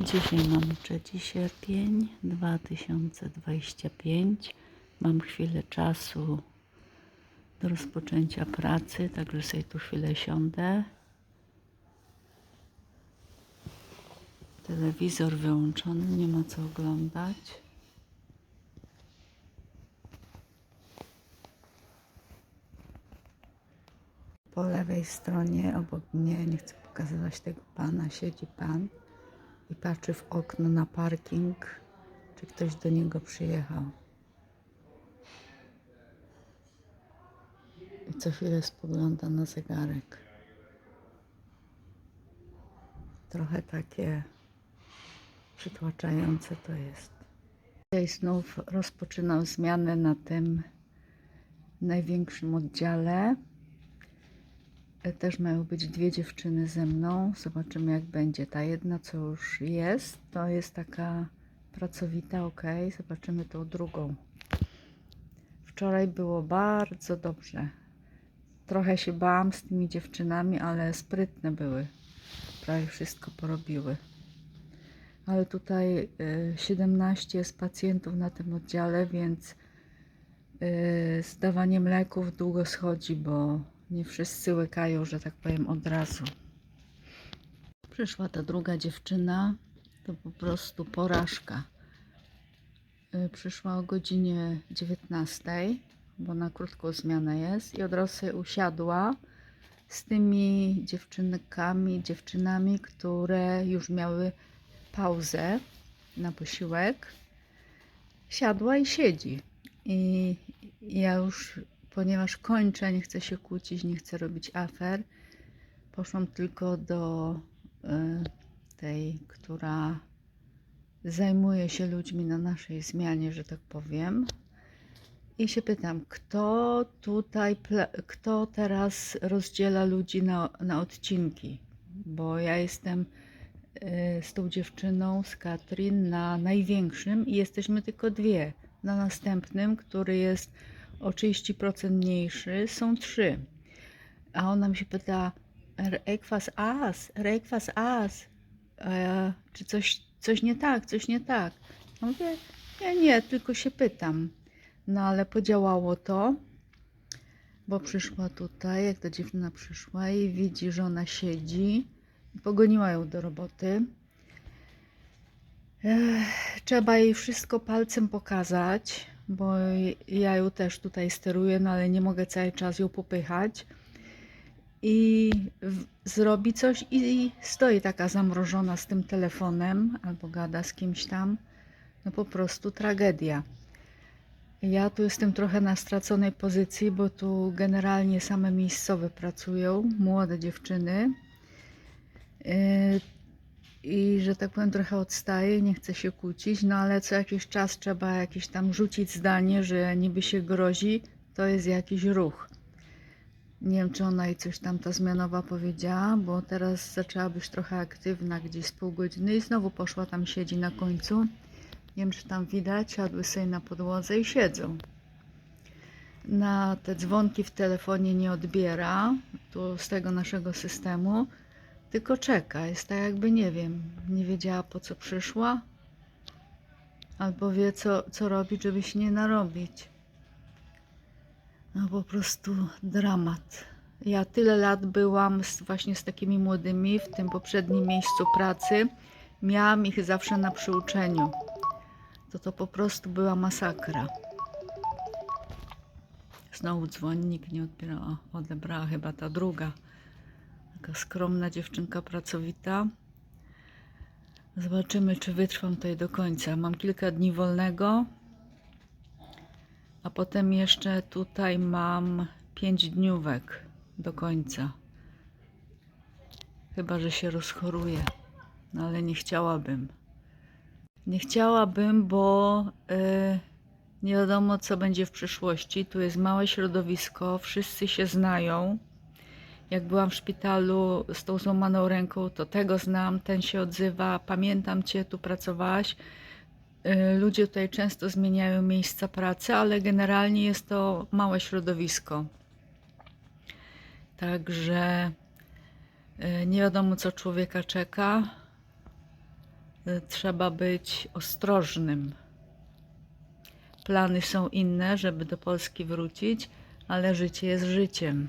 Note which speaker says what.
Speaker 1: Dzisiaj mamy 3 sierpień 2025. Mam chwilę czasu do rozpoczęcia pracy, także sobie tu chwilę siądę. Telewizor wyłączony, nie ma co oglądać. Po lewej stronie obok mnie, nie chcę pokazywać tego pana, siedzi pan i patrzy w okno na parking, czy ktoś do niego przyjechał. I co chwilę spogląda na zegarek. Trochę takie przytłaczające to jest. Dzisiaj znów rozpoczynam zmianę na tym największym oddziale. Też mają być dwie dziewczyny ze mną. Zobaczymy, jak będzie. Ta jedna, co już jest, to jest taka pracowita, ok. Zobaczymy tą drugą. Wczoraj było bardzo dobrze. Trochę się bałam z tymi dziewczynami, ale sprytne były. Prawie wszystko porobiły. Ale tutaj y, 17 jest pacjentów na tym oddziale, więc y, z dawaniem leków długo schodzi, bo nie wszyscy łykają, że tak powiem, od razu. Przyszła ta druga dziewczyna, to po prostu porażka. Y, Przyszła o godzinie 19, bo na krótką zmianę jest i od razu usiadła z tymi dziewczynkami, dziewczynami, które już miały pauzę na posiłek. Siadła i siedzi. I ja już, ponieważ kończę, nie chcę się kłócić, nie chcę robić afer, poszłam tylko do y, tej, która zajmuje się ludźmi na naszej zmianie, że tak powiem. I się pytam, kto tutaj, kto teraz rozdziela ludzi na, na odcinki? Bo ja jestem y, z tą dziewczyną, z Katrin, na największym i jesteśmy tylko dwie. Na następnym, który jest o 30% mniejszy, są trzy. A ona mi się pyta, Rekwas as, Rekwas as, e, czy coś, coś nie tak, coś nie tak. Ja mówię, nie, nie, tylko się pytam. No ale podziałało to, bo przyszła tutaj, jak ta dziewczyna przyszła i widzi, że ona siedzi. Pogoniła ją do roboty. Ech, trzeba jej wszystko palcem pokazać, bo ja ją też tutaj steruję, no ale nie mogę cały czas ją popychać. I zrobi coś i stoi taka zamrożona z tym telefonem albo gada z kimś tam. No po prostu tragedia. Ja tu jestem trochę na straconej pozycji, bo tu generalnie same miejscowe pracują, młode dziewczyny. I że tak powiem, trochę odstaję, nie chcę się kłócić, no ale co jakiś czas trzeba jakieś tam rzucić zdanie, że niby się grozi, to jest jakiś ruch. Nie wiem, czy ona jej coś tam ta zmianowa powiedziała, bo teraz zaczęła być trochę aktywna gdzieś z pół godziny i znowu poszła tam, siedzi na końcu. Nie wiem, czy tam widać, siadły sobie na podłodze i siedzą. Na te dzwonki w telefonie nie odbiera, tu z tego naszego systemu, tylko czeka. Jest tak jakby, nie wiem, nie wiedziała po co przyszła, albo wie co, co robić, żeby się nie narobić. No po prostu dramat. Ja tyle lat byłam z, właśnie z takimi młodymi w tym poprzednim miejscu pracy. Miałam ich zawsze na przyuczeniu to to po prostu była masakra. Znowu dzwonnik nie odbierała, odebrała chyba ta druga. Taka skromna dziewczynka pracowita. Zobaczymy, czy wytrwam tutaj do końca. Mam kilka dni wolnego, a potem jeszcze tutaj mam pięć dniówek do końca. Chyba, że się rozchoruję, no ale nie chciałabym. Nie chciałabym, bo y, nie wiadomo, co będzie w przyszłości. Tu jest małe środowisko, wszyscy się znają. Jak byłam w szpitalu z tą złamaną ręką, to tego znam, ten się odzywa. Pamiętam cię, tu pracowałaś. Y, ludzie tutaj często zmieniają miejsca pracy, ale generalnie jest to małe środowisko. Także y, nie wiadomo, co człowieka czeka. y, trzeba być ostrożnym. Plany są inne, żeby do Polski wrócić, ale życie jest życiem.